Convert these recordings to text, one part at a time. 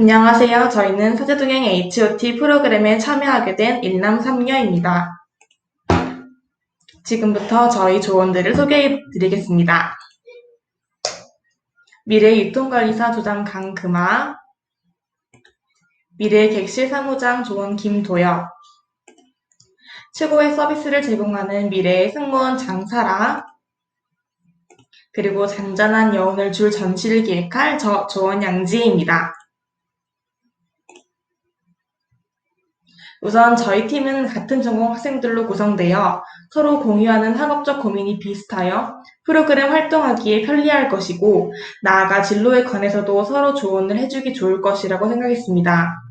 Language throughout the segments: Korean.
안녕하세요. 저희는 사제동행 HOT 프로그램에 참여하게 된 일남 3녀입니다. 지금부터 저희 조원들을 소개해 드리겠습니다. 미래 유통관리사 조장 강금아, 미래 객실 사무장 조원 김도혁, 최고의 서비스를 제공하는 미래의 승무원 장사라, 그리고 잔잔한 여운을 줄 전시를 기획할 저 조원 양지혜입니다. 우선 저희 팀은 같은 전공 학생들로 구성되어 서로 공유하는 학업적 고민이 비슷하여 프로그램 활동하기에 편리할 것이고 나아가 진로에 관해서도 서로 조언을 해주기 좋을 것이라고 생각했습니다.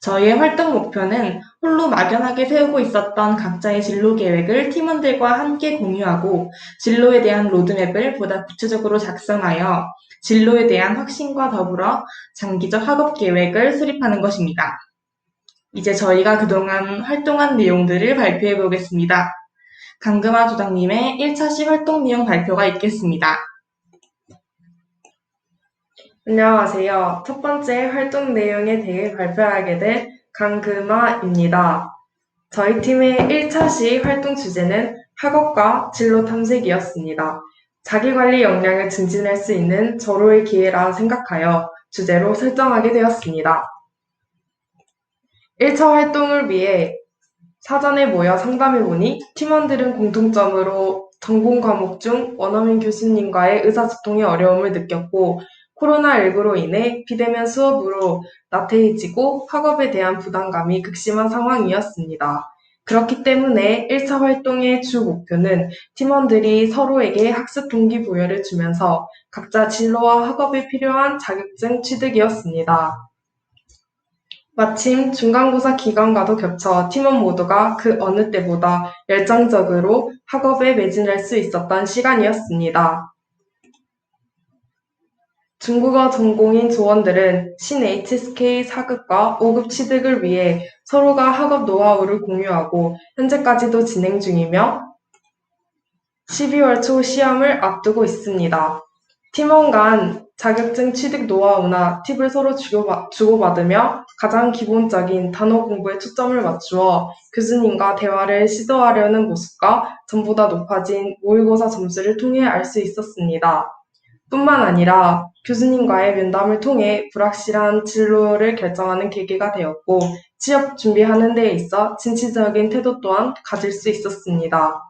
저희의 활동 목표는 홀로 막연하게 세우고 있었던 각자의 진로 계획을 팀원들과 함께 공유하고 진로에 대한 로드맵을 보다 구체적으로 작성하여 진로에 대한 확신과 더불어 장기적 학업 계획을 수립하는 것입니다. 이제 저희가 그동안 활동한 내용들을 발표해 보겠습니다. 강금아 조장님의 1차시 활동 내용 발표가 있겠습니다. 안녕하세요. 첫 번째 활동 내용에 대해 발표하게 될 강금아입니다. 저희 팀의 1차 시 활동 주제는 학업과 진로 탐색이었습니다. 자기관리 역량을 증진할 수 있는 절호의 기회라 생각하여 주제로 설정하게 되었습니다. 1차 활동을 위해 사전에 모여 상담해보니 팀원들은 공통점으로 전공 과목 중 원어민 교수님과의 의사소통에 어려움을 느꼈고 코로나19로 인해 비대면 수업으로 나태해지고 학업에 대한 부담감이 극심한 상황이었습니다. 그렇기 때문에 1차 활동의 주 목표는 팀원들이 서로에게 학습 동기부여를 주면서 각자 진로와 학업에 필요한 자격증 취득이었습니다. 마침 중간고사 기간과도 겹쳐 팀원 모두가 그 어느 때보다 열정적으로 학업에 매진할 수 있었던 시간이었습니다. 중국어 전공인 조원들은 신 HSK 4급과 5급 취득을 위해 서로가 학업 노하우를 공유하고 현재까지도 진행 중이며 12월 초 시험을 앞두고 있습니다. 팀원 간 자격증 취득 노하우나 팁을 서로 주고받- 주고받으며 가장 기본적인 단어 공부에 초점을 맞추어 교수님과 대화를 시도하려는 모습과 전보다 높아진 모의고사 점수를 통해 알 수 있었습니다. 뿐만 아니라 교수님과의 면담을 통해 불확실한 진로를 결정하는 계기가 되었고 취업 준비하는 데 있어 진취적인 태도 또한 가질 수 있었습니다.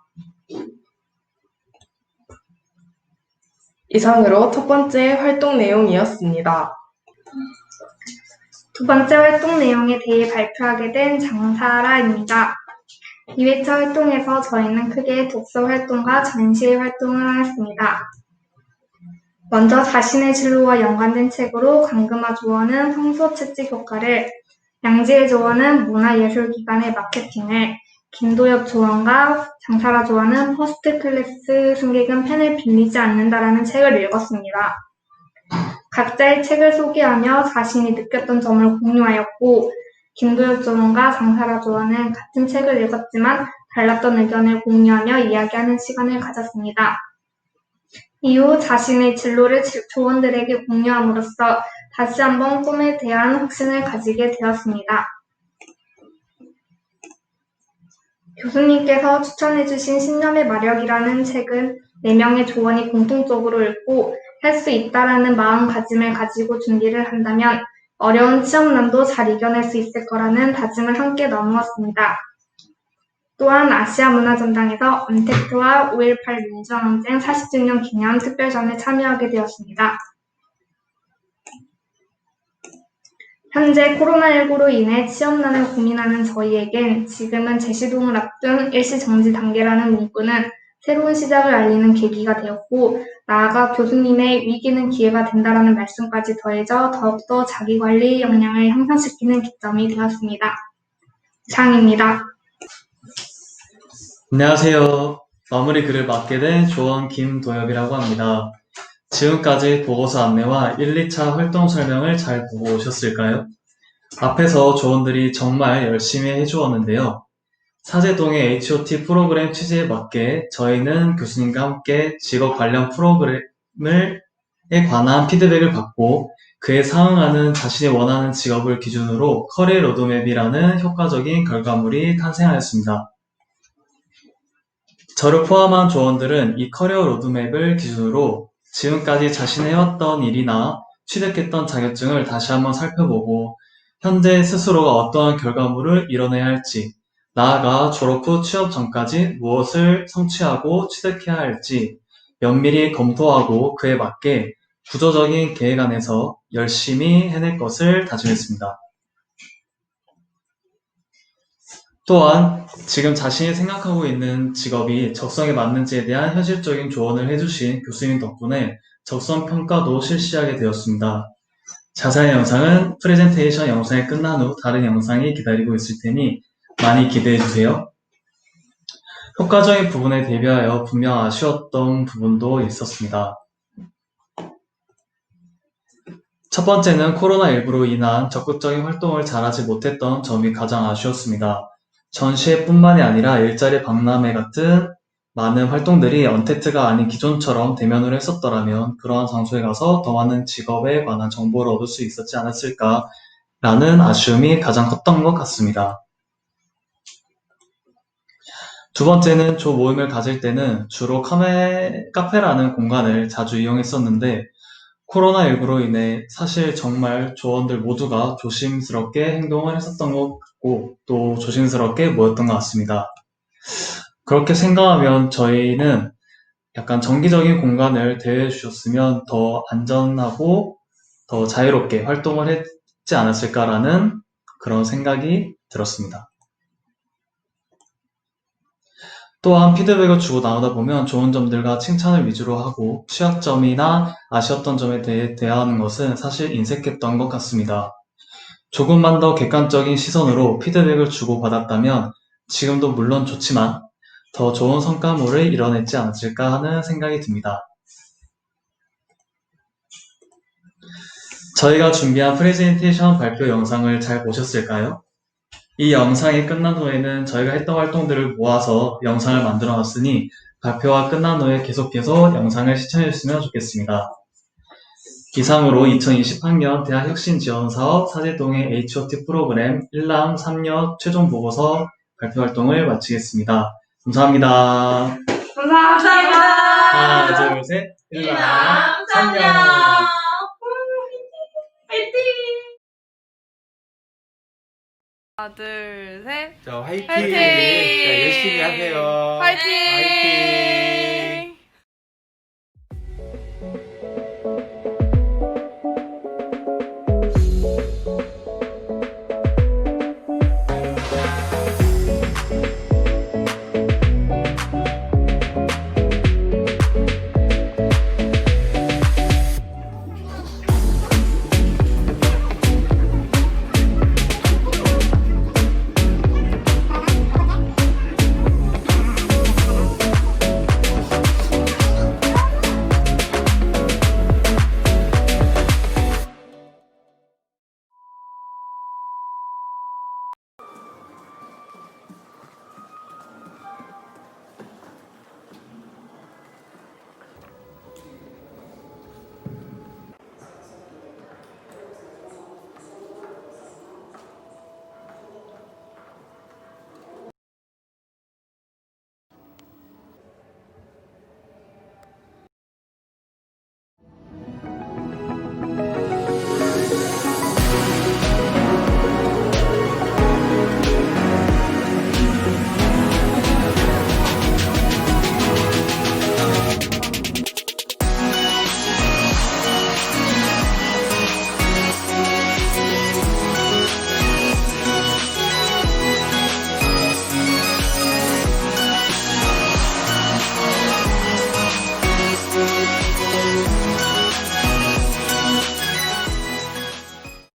이상으로 첫 번째 활동 내용이었습니다. 두 번째 활동 내용에 대해 발표하게 된 장사라입니다. 2회차 활동에서 저희는 크게 독서 활동과 전시 활동을 하였습니다. 먼저 자신의 진로와 연관된 책으로 강금화 조원은 성소 채찍 효과를, 양지혜 조원은 문화예술기관의 마케팅을, 김도엽 조원과 장사라 조원은 퍼스트 클래스 승객은 펜을 빌리지 않는다라는 책을 읽었습니다. 각자의 책을 소개하며 자신이 느꼈던 점을 공유하였고, 김도엽 조원과 장사라 조원은 같은 책을 읽었지만 달랐던 의견을 공유하며 이야기하는 시간을 가졌습니다. 이후 자신의 진로를 지- 조원들에게 공유함으로써 다시 한번 꿈에 대한 확신을 가지게 되었습니다. 교수님께서 추천해주신 신념의 마력이라는 책은 4명의 조원이 공통적으로 읽고 할 수 있다라는 마음가짐을 가지고 준비를 한다면 어려운 취업난도 잘 이겨낼 수 있을 거라는 다짐을 함께 나누었습니다. 또한 아시아 문화전당에서 언택트와 5.18 민주항쟁 40주년 기념 특별전에 참여하게 되었습니다. 현재 코로나19로 인해 취업난을 고민하는 저희에겐 지금은 재시동을 앞둔 일시정지 단계라는 문구는 새로운 시작을 알리는 계기가 되었고 나아가 교수님의 위기는 기회가 된다라는 말씀까지 더해져 더욱더 자기관리 역량을 향상시키는 기점이 되었습니다. 이상입니다. 안녕하세요. 마무리 글을 맡게 된 조원 김도엽이라고 합니다. 지금까지 보고서 안내와 1, 2차 활동 설명을 잘 보고 오셨을까요? 앞에서 조원들이 정말 열심히 해주었는데요. 사제동의 HOT 프로그램 취지에 맞게 저희는 교수님과 함께 직업 관련 프로그램을 관한 피드백을 받고 그에 상응하는 자신이 원하는 직업을 기준으로 커리어 로드맵이라는 효과적인 결과물이 탄생하였습니다. 저를 포함한 조원들은 이 커리어 로드맵을 기준으로 지금까지 자신이 해왔던 일이나 취득했던 자격증을 다시 한번 살펴보고 현재 스스로가 어떠한 결과물을 이뤄내야 할지, 나아가 졸업 후 취업 전까지 무엇을 성취하고 취득해야 할지 면밀히 검토하고 그에 맞게 구조적인 계획 안에서 열심히 해낼 것을 다짐했습니다. 또한 지금 자신이 생각하고 있는 직업이 적성에 맞는지에 대한 현실적인 조언을 해주신 교수님 덕분에 적성 평가도 실시하게 되었습니다. 자세한 영상은 프레젠테이션 영상이 끝난 후 다른 영상이 기다리고 있을 테니 많이 기대해 주세요. 효과적인 부분에 대비하여 분명 아쉬웠던 부분도 있었습니다. 첫 번째는 코로나19로 인한 적극적인 활동을 잘하지 못했던 점이 가장 아쉬웠습니다. 전시회뿐만이 아니라 일자리 박람회 같은 많은 활동들이 언택트가 아닌 기존처럼 대면으로 했었더라면 그러한 장소에 가서 더 많은 직업에 관한 정보를 얻을 수 있었지 않았을까라는 아쉬움이 가장 컸던 것 같습니다. 두 번째는 조 모임을 가질 때는 주로 카페, 카페라는 공간을 자주 이용했었는데 코로나19로 인해 사실 정말 조원들 모두가 조심스럽게 행동을 했었던 것 같고 또 조심스럽게 모였던 것 같습니다. 그렇게 생각하면 저희는 약간 정기적인 공간을 대여해 주셨으면 더 안전하고 더 자유롭게 활동을 했지 않았을까라는 그런 생각이 들었습니다. 또한 피드백을 주고 나누다 보면 좋은 점들과 칭찬을 위주로 하고 취약점이나 아쉬웠던 점에 대해 대화하는 것은 사실 인색했던 것 같습니다. 조금만 더 객관적인 시선으로 피드백을 주고받았다면 지금도 물론 좋지만 더 좋은 성과물을 이뤄냈지 않았을까 하는 생각이 듭니다. 저희가 준비한 프레젠테이션 발표 영상을 잘 보셨을까요? 이 영상이 끝난 후에는 저희가 했던 활동들을 모아서 영상을 만들어 놨으니 발표가 끝난 후에 계속해서 영상을 시청해 주시면 좋겠습니다. 이상으로 2020학년 대학혁신지원사업 사제동의 H.O.T 프로그램 1람 3년 최종 보고서 발표 활동을 마치겠습니다. 감사합니다. 감사합니다. 하나, 둘, 셋. 1람 3년. 하나, 둘, 셋. 자, 화이팅! 화이팅! 자, 열심히 하세요. 화이팅! 화이팅!